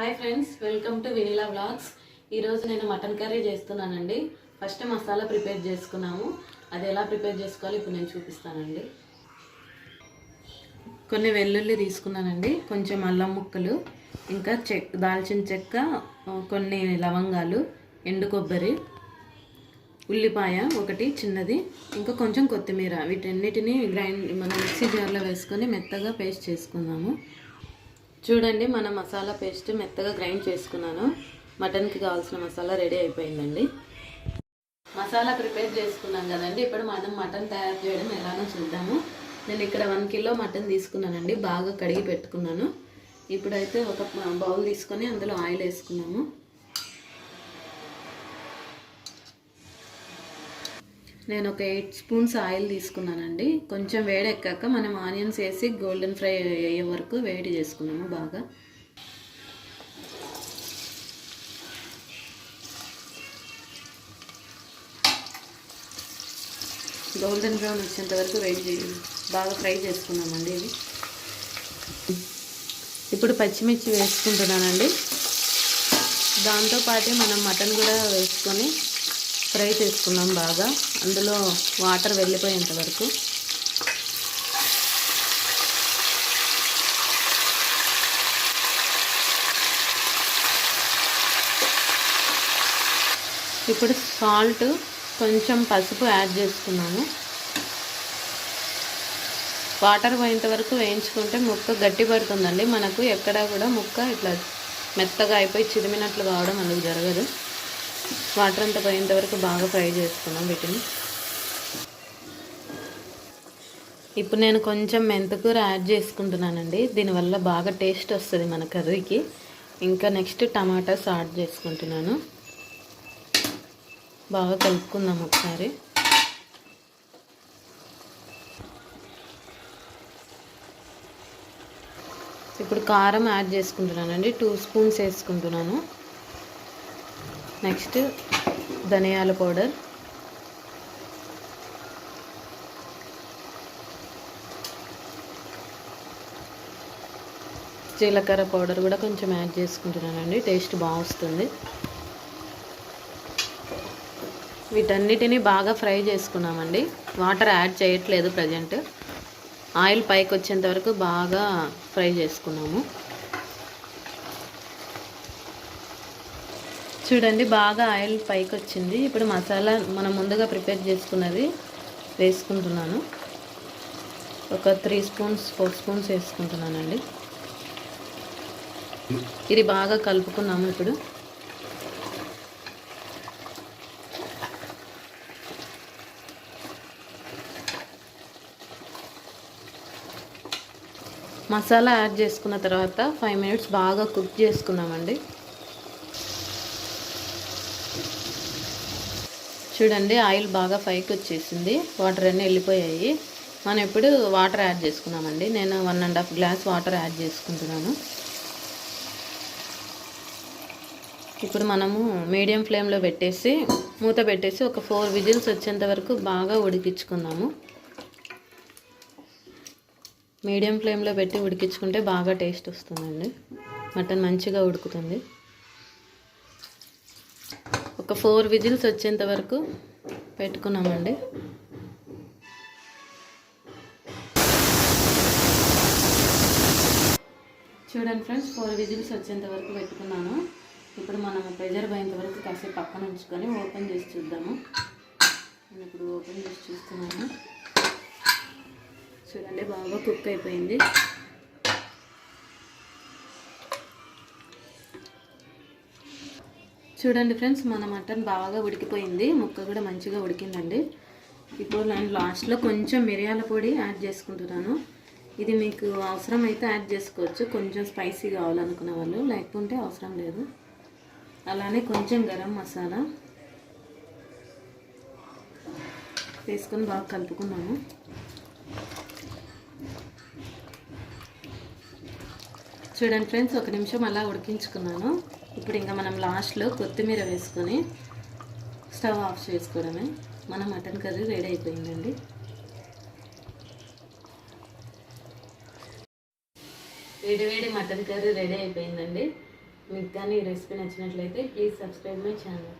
Hi friends welcome to Vineela blogs ఈరోజు నేను mutton curry చేస్తున్నానండి. ఫస్ట్ మసాలా ప్రిపేర్ చేసుకున్నాము. అది ఎలా ప్రిపేర్ చేసుకోవాలో ఇప్పుడు నేను చూపిస్తానండి. కొన్ని వెల్లుల్లి తీసుకున్నానండి. కొంచెం అల్లం ముక్కలు ఇంకా చెక్ దాల్చిన చెక్క కొన్ని లవంగాలు ఎండు కొబ్బరి ఉల్లిపాయ ఒకటి చిన్నది ఇంకా కొంచెం కొత్తిమీర. వీటన్నిటిని గ్రైండ్ మన మిక్సీ జార్లో వేసుకొని మెత్తగా పేస్ట్ చేసుకుందాము చూడండి మన మసాలా పేస్ట్ మెత్తగా గ్రైండ్ చేసుకున్నాను. మటన్కి కావాల్సిన మసాలా రెడీ అయిపోయిందండి. మసాలా ప్రిపేర్ చేసుకున్నాం కదండి. ఇప్పుడు మనం మటన్ తయారు చేయడం ఎలానో చూద్దాము. నేను ఇక్కడ వన్ కిలో మటన్ తీసుకున్నానండి. బాగా కడిగి పెట్టుకున్నాను. ఇప్పుడైతే ఒక బౌల్ తీసుకొని అందులో ఆయిల్ వేసుకున్నాము. నేను ఒక ఎయిట్ స్పూన్స్ ఆయిల్ తీసుకున్నానండి. కొంచెం వేడెక్కాక మనం ఆనియన్స్ వేసి గోల్డెన్ ఫ్రై అయ్యే వరకు వేడి చేసుకున్నాము బాగా. గోల్డెన్ బ్రౌన్ వచ్చేంత వరకు వెయిట్ చేయ బాగా ఫ్రై చేసుకున్నామండి ఇది. ఇప్పుడు పచ్చిమిర్చి వేసుకుంటున్నానండి. దాంతోపాటు మనం మటన్ కూడా వేసుకొని ఫ్రై చేసుకున్నాం బాగా. అందులో వాటర్ వెళ్ళిపోయేంత వరకు. ఇప్పుడు సాల్ట్ కొంచెం పసుపు యాడ్ చేసుకున్నాము వాటర్ పోయేంత వరకు వేయించుకుంటే ముక్క గట్టి పడుతుందండి. మనకు ఎక్కడ కూడా ముక్క ఇట్లా మెత్తగా అయిపోయి చిరిమినట్లు కావడం అందుకు జరగదు. వాటర్ అంతా పోయేంత వరకు బాగా ఫ్రై చేసుకున్నాం వీటిని. ఇప్పుడు నేను కొంచెం మెంతకూర యాడ్ చేసుకుంటున్నానండి. దీనివల్ల బాగా టేస్ట్ వస్తుంది మన కర్రీకి. ఇంకా నెక్స్ట్ టమాటాస్ యాడ్ చేసుకుంటున్నాను. బాగా కలుపుకుందాం ఒకసారి. ఇప్పుడు కారం యాడ్ చేసుకుంటున్నానండి. టూ స్పూన్స్ వేసుకుంటున్నాను. నెక్స్ట్ ధనియాల పౌడర్. జీలకర్ర పౌడర్ కూడా కొంచెం యాడ్ చేసుకుంటున్నానండి టేస్ట్ బాగా వస్తుంది. వీటన్నిటిని బాగా ఫ్రై చేసుకున్నామండి వాటర్ యాడ్ చేయట్లేదు ప్రజెంట్. ఆయిల్ పైకి వచ్చేంత వరకు బాగా ఫ్రై చేసుకున్నాము. చూడండి బాగా ఆయిల్ పైకి వచ్చింది ఇప్పుడు మసాలా మనం ముందుగా ప్రిపేర్ చేసుకున్నది వేసుకుంటున్నాను. ఒక త్రీ స్పూన్స్ ఫోర్ స్పూన్స్ వేసుకుంటున్నానండి ఇది బాగా కలుపుకున్నాము ఇప్పుడు. మసాలా యాడ్ చేసుకున్న తర్వాత ఫైవ్ మినిట్స్ బాగా కుక్ చేసుకున్నామండి. చూడండి ఆయిల్ బాగా పైకి వచ్చేసింది. వాటర్ అన్నీ వెళ్ళిపోయాయి. మనం ఇప్పుడు వాటర్ యాడ్ చేసుకున్నామండి. నేను one and half glass water add చేసుకుంటున్నాను. ఇప్పుడు మనము మీడియం ఫ్లేమ్లో పెట్టేసి మూత పెట్టేసి ఒక ఫోర్ విజిల్స్ వచ్చేంత వరకు బాగా ఉడికించుకుందాము. మీడియం ఫ్లేమ్లో పెట్టి ఉడికించుకుంటే బాగా టేస్ట్ వస్తుందండి. మటన్ మంచిగా ఉడుకుతుంది. ఒక ఫోర్ విజిల్స్ వచ్చేంత వరకు పెట్టుకున్నామండి. చూడండి ఫ్రెండ్స్ ఫోర్ విజిల్స్ వచ్చేంత వరకు పెట్టుకున్నాను. ఇప్పుడు మనం ప్రెజర్ పోయేంత వరకు కాసేపు పక్కన ఉంచుకొని ఓపెన్ చేసి చూద్దాము. నేను ఇప్పుడు ఓపెన్ చేసి చూస్తున్నాను. చూడండి బాగా కుక్ అయిపోయింది. చూడండి ఫ్రెండ్స్ మన మటన్ బాగా ఉడికిపోయింది. ముక్క కూడా మంచిగా ఉడికిందండి. ఇప్పుడు నేను లాస్ట్లో కొంచెం మిరియాల పొడి యాడ్ చేసుకుంటున్నాను. ఇది మీకు అవసరం అయితే యాడ్ చేసుకోవచ్చు. కొంచెం స్పైసీ కావాలనుకునే వాళ్ళు లేకుంటే అవసరం లేదు. అలానే కొంచెం గరం మసాలా వేసుకొని బాగా కలుపుకున్నాము చూడండి ఫ్రెండ్స్ ఒక నిమిషం అలా ఉడికించుకున్నాను. ఇప్పుడు ఇంకా మనం లాస్ట్లో కొత్తిమీర వేసుకొని స్టవ్ ఆఫ్ చేసుకోవడమే. మన మటన్ కర్రీ రెడీ అయిపోయిందండి. వేడి వేడి మటన్ కర్రీ రెడీ అయిపోయిందండి. మీకు కానీ ఈ రెసిపీ నచ్చినట్లయితే ప్లీజ్ సబ్స్క్రైబ్ మై ఛానల్